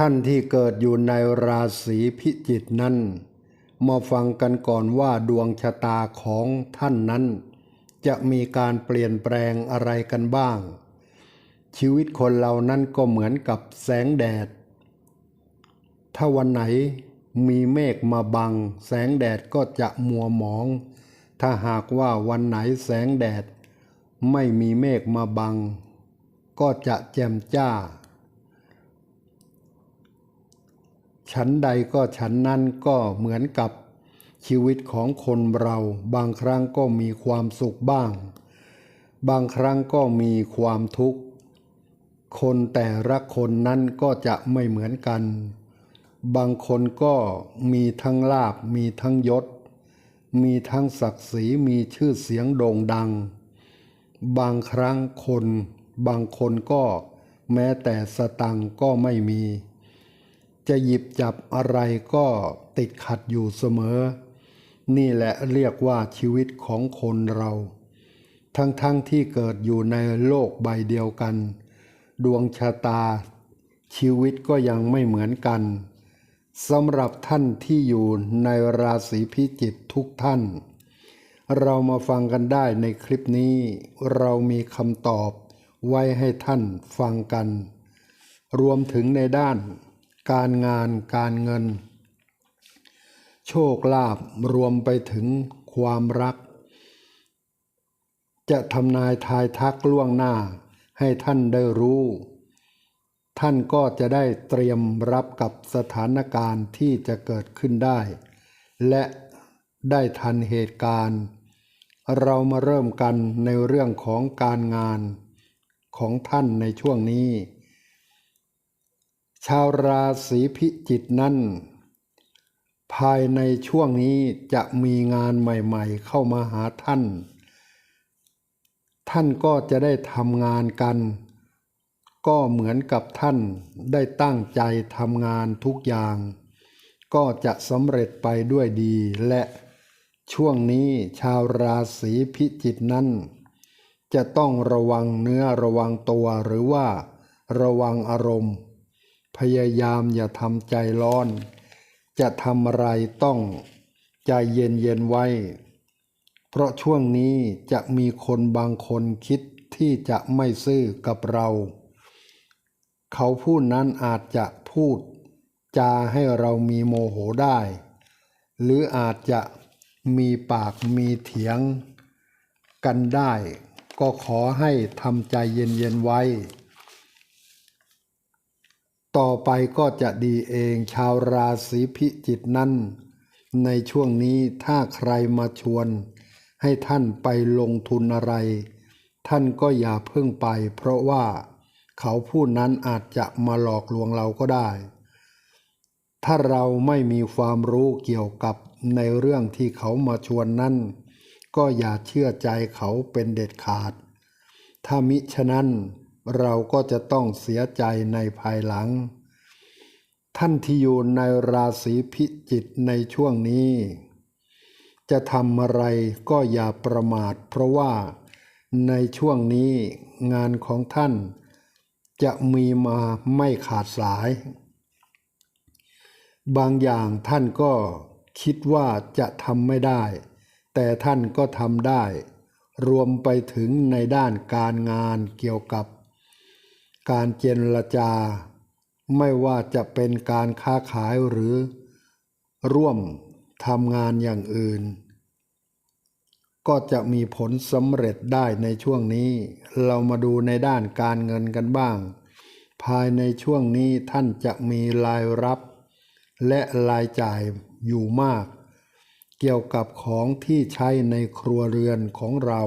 ท่านที่เกิดอยู่ในราศีพิจิกนั้นมาฟังกันก่อนว่าดวงชะตาของท่านนั้น จะมีการเปลี่ยนแปลงอะไรกันบ้าง ชีวิตคนเรานั้นก็เหมือนกับแสงแดด ถ้าวันไหนมีเมฆมาบัง แสงแดดก็จะมัวหมอง ถ้าหากว่าวันไหนแสงแดด ไม่มีเมฆมาบัง ก็จะแจ่มจ้า ฉันใดก็ฉันนั้นก็เหมือนกับชีวิตของคนเรา บางครั้งก็มีความสุขบ้าง บางครั้งก็มีความทุกข์ คนแต่ละคนนั้นก็จะไม่เหมือนกัน บางคนก็มีทั้งลาบมีทั้งยศ มีทั้งศักดิ์ศรีมีชื่อเสียงโด่งดัง บางครั้งคน บางคนก็แม้แต่สตังก็ไม่มี จะหยิบจับอะไรก็ติดขัดอยู่เสมอ นี่แหละเรียกว่าชีวิตของคนเรา ทั้งๆทที่เกิดอยู่ในโลกใบเดียวกัน ดวงชะตา ชีวิตก็ยังไม่เหมือนกันสำหรับท่านที่อยู่ในราศีพิจิกทุกท่าน เรามาฟังกันได้ในคลิปนี้ เรามีคำตอบไว้ให้ท่านฟังกัน รวมถึงในด้าน การงานการเงิน โชคลาภรวมไปถึงความรัก จะทำนายทายทักล่วงหน้าให้ท่านได้รู้ ท่านก็จะได้เตรียมรับกับสถานการณ์ที่จะเกิดขึ้นได้ และได้ทันเหตุการณ์ เรามาเริ่มกันในเรื่องของการงานของท่านในช่วงนี้ ชาวราศีพิจิกนั้น ภายในช่วงนี้จะมีงานใหม่ๆ เข้ามาหาท่าน ท่านก็จะได้ทำงานกัน ก็เหมือนกับท่านได้ตั้งใจทำงานทุกอย่าง ก็จะสำเร็จไปด้วยดีและช่วงนี้ชาวราศีพิจิกนั้น จะต้องระวังเนื้อระวังตัวหรือว่าระวังอารมณ์ พยายามอย่าทำใจร้อน จะทำอะไรต้องใจเย็นเย็นไว้ เพราะช่วงนี้จะมีคนบางคนคิดที่จะไม่ซื่อกับเรา เขาพูดนั้นอาจจะพูด จาให้เรามีโมโหได้ หรืออาจจะมีปากมีเถียงกันได้ ก็ขอให้ทำใจเย็นๆไว้ ต่อไปก็จะดีเองชาวราศีพิจิกนั้น ในช่วงนี้ถ้าใครมาชวน ให้ท่านไปลงทุนอะไร ท่านก็อย่าเพิ่งไป เพราะว่าเขาผู้นั้นอาจจะมาหลอกลวงเราก็ได้ ถ้าเราไม่มีความรู้เกี่ยวกับในเรื่องที่เขามาชวนนั้น ก็อย่าเชื่อใจเขาเป็นเด็ดขาด ถ้ามิฉะนั้น เราก็จะต้องเสียใจในภายหลัง ท่านที่อยู่ในราศีพิจิกในช่วงนี้ จะทำอะไรก็อย่าประมาท เพราะว่าในช่วงนี้งานของท่าน จะมีมาไม่ขาดสาย บางอย่างท่านก็คิดว่าจะทำไม่ได้ แต่ท่านก็ทำได้ รวมไปถึงในด้านการงานเกี่ยวกับ การเจรจา ไม่ว่าจะเป็นการค้าขายหรือ ร่วมทำงานอย่างอื่น ก็จะมีผลสำเร็จได้ในช่วงนี้ เรามาดูในด้านการเงินกันบ้าง ภายในช่วงนี้ท่านจะมีรายรับ และรายจ่ายอยู่มาก เกี่ยวกับของที่ใช้ในครัวเรือนของเรา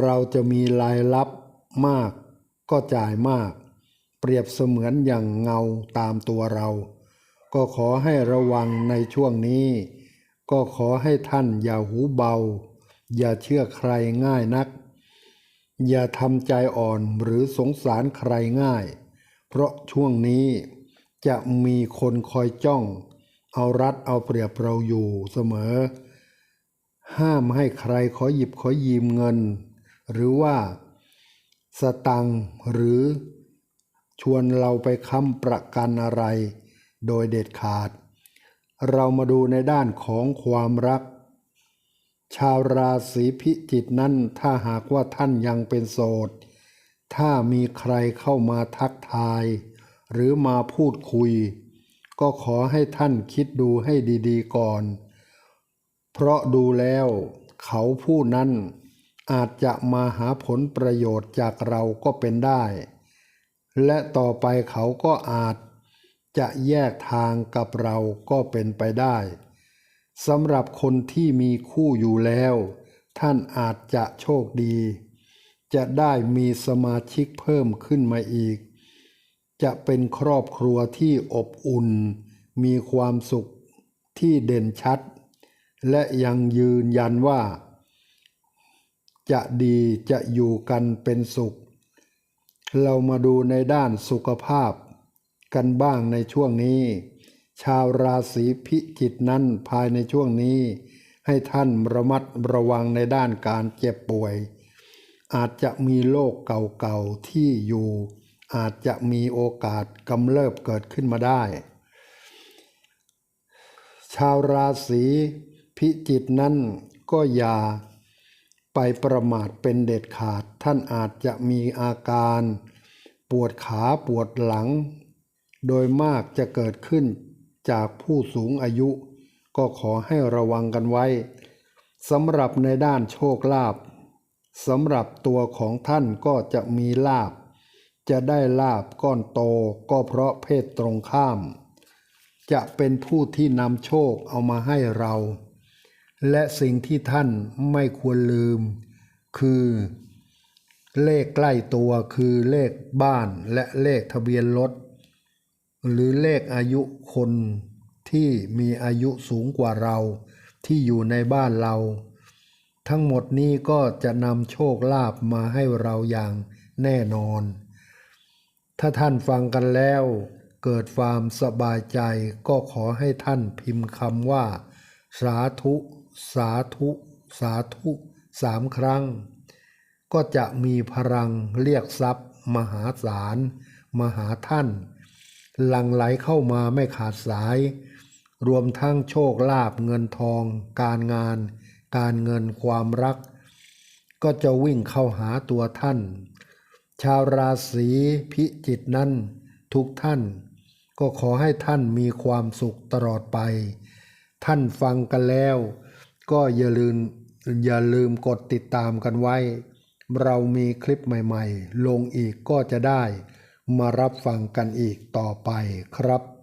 เราจะมีรายรับมาก ก็จ่ายมาก เปรียบเสมือนอย่างเงาตามตัวเรา ก็ขอให้ระวังในช่วงนี้ ก็ขอให้ท่านอย่าหูเบา อย่าเชื่อใครง่ายนัก อย่าทำใจอ่อนหรือสงสารใครง่าย เพราะช่วงนี้จะมีคนคอยจ้อง เอารัดเอาเปรียบเราอยู่เสมอ ห้ามให้ใครขอหยิบขอยืมเงิน หรือว่า สตังหรือชวนเราไปค้ำประกันอะไร โดยเด็ดขาด เรามาดูในด้านของความรัก ชาวราศีพิจิกนั้นถ้าหากว่าท่านยังเป็นโสด ถ้ามีใครเข้ามาทักทาย หรือมาพูดคุย ก็ขอให้ท่านคิดดูให้ดีๆก่อน เพราะดูแล้วเขาผู้นั้น อาจจะมาหาผลประโยชน์จากเราก็เป็นได้ และต่อไปเขาก็อาจจะแยกทางกับเราก็เป็นไปได้สำหรับคนที่มีคู่อยู่แล้ว ท่านอาจจะโชคดี จะได้มีสมาชิกเพิ่มขึ้นมาอีก จะเป็นครอบครัวที่อบอุ่น มีความสุขที่เด่นชัด และยังยืนยันว่า จะดีจะอยู่กันเป็นสุข เรามาดูในด้านสุขภาพ กันบ้างในช่วงนี้ ชาวราศีพิจิกนั้นภายในช่วงนี้ ให้ท่านระมัดระวังในด้านการเจ็บป่วย อาจจะมีโรคเก่าๆที่อยู่ อาจจะมีโอกาสกำเริบเกิดขึ้นมาได้ ชาวราศีพิจิกนั้นก็อย่า ไปประมาทเป็นเด็ดขาด ท่านอาจจะมีอาการ ปวดขาปวดหลัง โดยมากจะเกิดขึ้นจากผู้สูงอายุ ก็ขอให้ระวังกันไว้สำหรับในด้านโชคลาภสำหรับตัวของท่านก็จะมีลาบ จะได้ลาบก้อนโตก็เพราะเพศตรงข้าม จะเป็นผู้ที่นำโชคเอามาให้เรา และสิ่งที่ท่านไม่ควรลืม คือเลขใกล้ตัวคือเลขบ้านและเลขทะเบียนรถ หรือเลขอายุคนที่มีอายุสูงกว่าเรา ที่อยู่ในบ้านเรา ทั้งหมดนี้ก็จะนำโชคลาภมาให้เราอย่างแน่นอน ถ้าท่านฟังกันแล้ว เกิดความสบายใจก็ขอให้ท่านพิมพ์คำว่า สาธุ สาธุสาธุสามครั้ง ก็จะมีพลังเรียกทรัพย์ มหาศาลมหาท่าน หลั่งไหลเข้ามาไม่ขาดสาย รวมทั้งโชคลาภเงินทอง การงาน การเงินความรัก ก็จะวิ่งเข้าหาตัวท่าน ชาวราศีพิจิกนั้น ทุกท่าน ก็ขอให้ท่านมีความสุขตลอดไป ท่านฟังกันแล้ว ก็อย่าลืมอย่าลืมกดติดตามกันไว้ เรามีคลิปใหม่ๆ ลงอีกก็จะได้ มารับฟังกันอีกต่อไปครับ